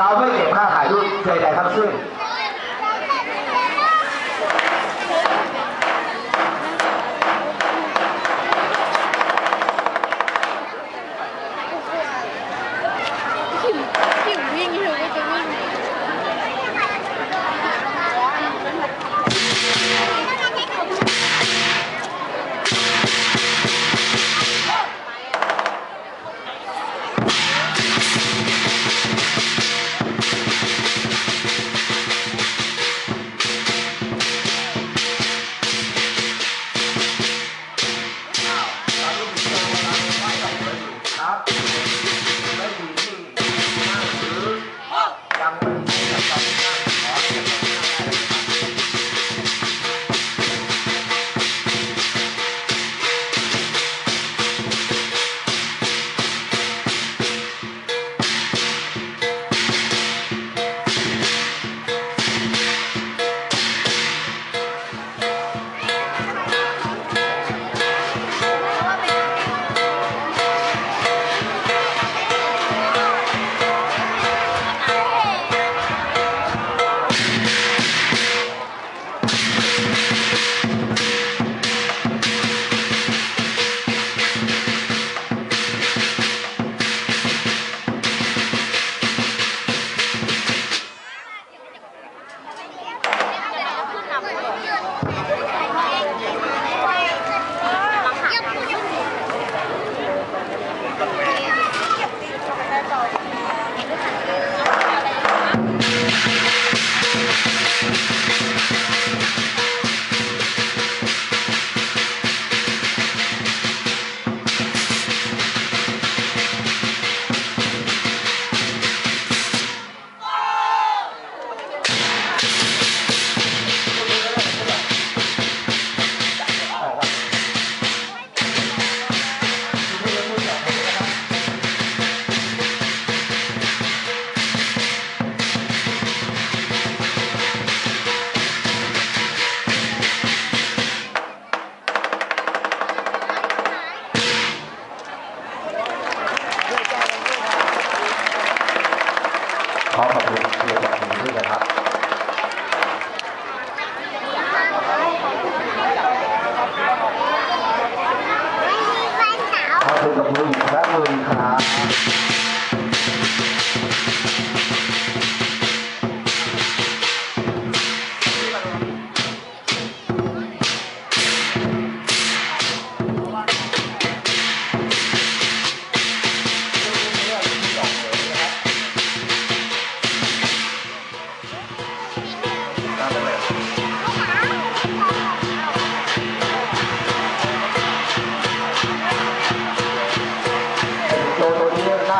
เราไม่เก็บค่าถ่ายรูปใดๆทั้งสิ้น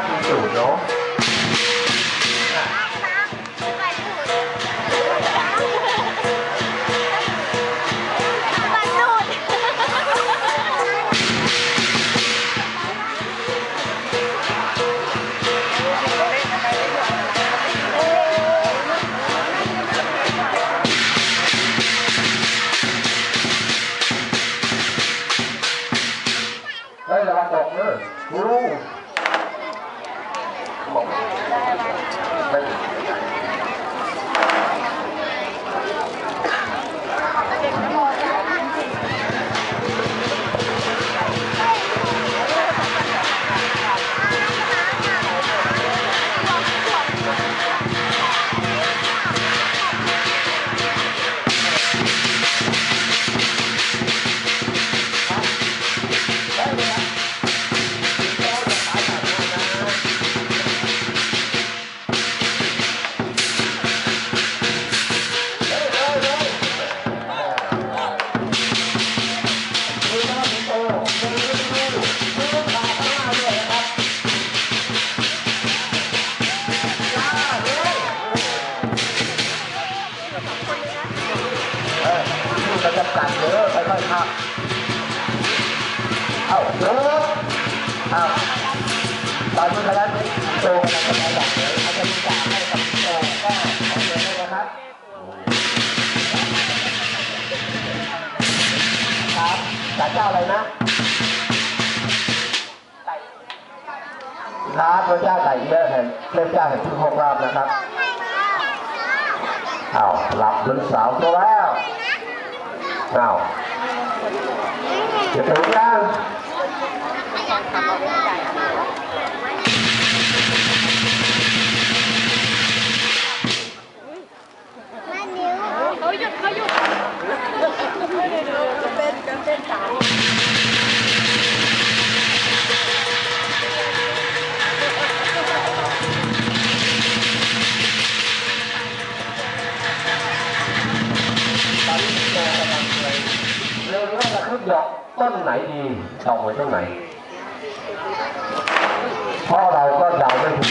ตัวนี้น่ อ้าตอนนี้คณะโตกำลังจะมาดักเลยเขาจะมีการให้กับโตก็ขอเชิญเลยนะครับครับศาลเจ้าอะไรนะท้าพระเจ้าไต่เยอี้ยแห่งเทพเจ้าแห่งทุกโภคลาภนะครับอ้าวหลับจนสาวตัวแล้วอ้าวจะถึงยัง เขาหยุดเขาหยุดเป็นจะเป็นสาว ต้นไหนดีดอกไว้ต้นไหนเพราะเราก็เดาไม่ถูก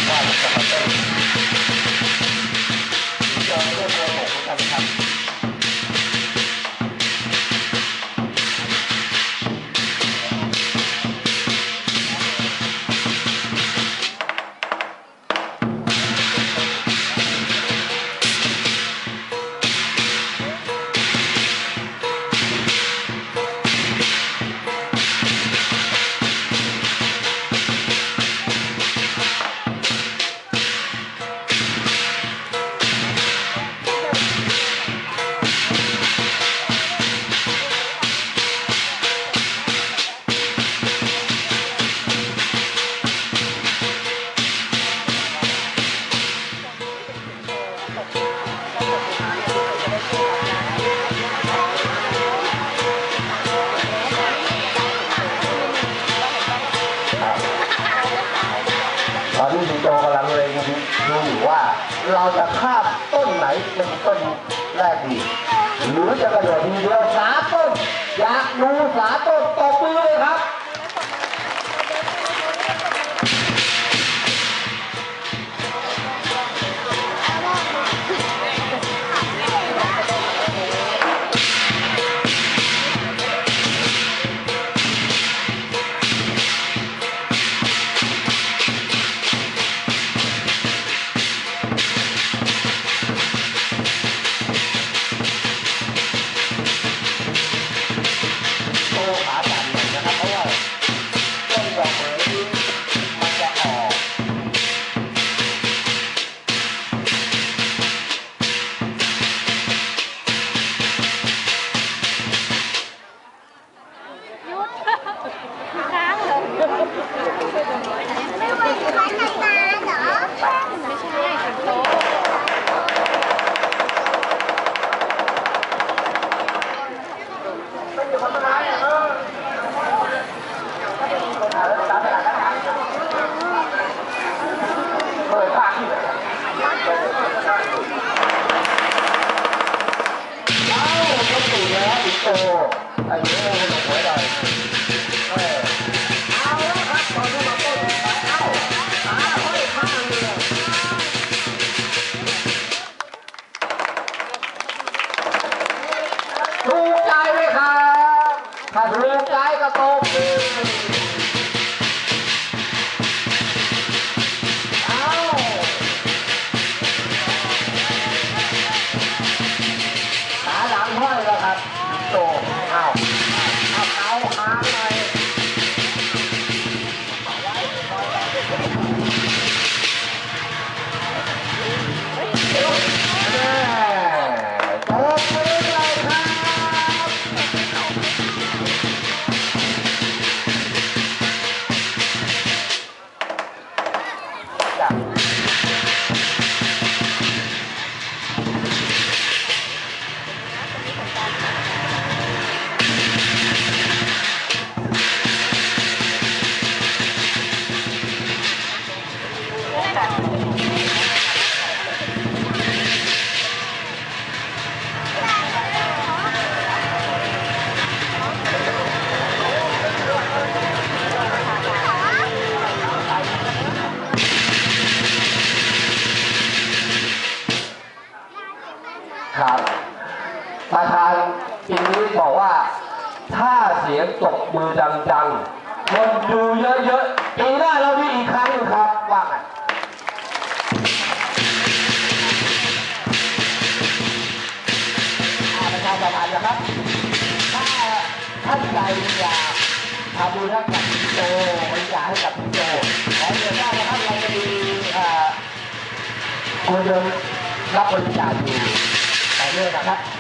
ตอนนี้สิงโตกำลังเลยดูอยู่ว่า เราจะคาบต้นไหนเป็นต้นแรกดีหรือจะกระโดดทีเดียวสาต้น อยากดูสาต้นตบมือเลยครับ รอไม่ไหวค้างนา ถ้าถูกใจก็ตก จ้ ประธานปีนี้บอกว่า ถ้าเสียงตบมือดังๆคนดูเยอะๆปีหน้าเรามีอีกครั้งหนึ่งครับว่าไงประชาสัมพันธ์นะครับ ถ้าท่านใดอยากทำบุญให้กับพี่โตบริจาคให้กับพี่โตขอเรียนได้นะครับคุณเดินรับบริจาคอยู่ต่อเนื่องนะครับ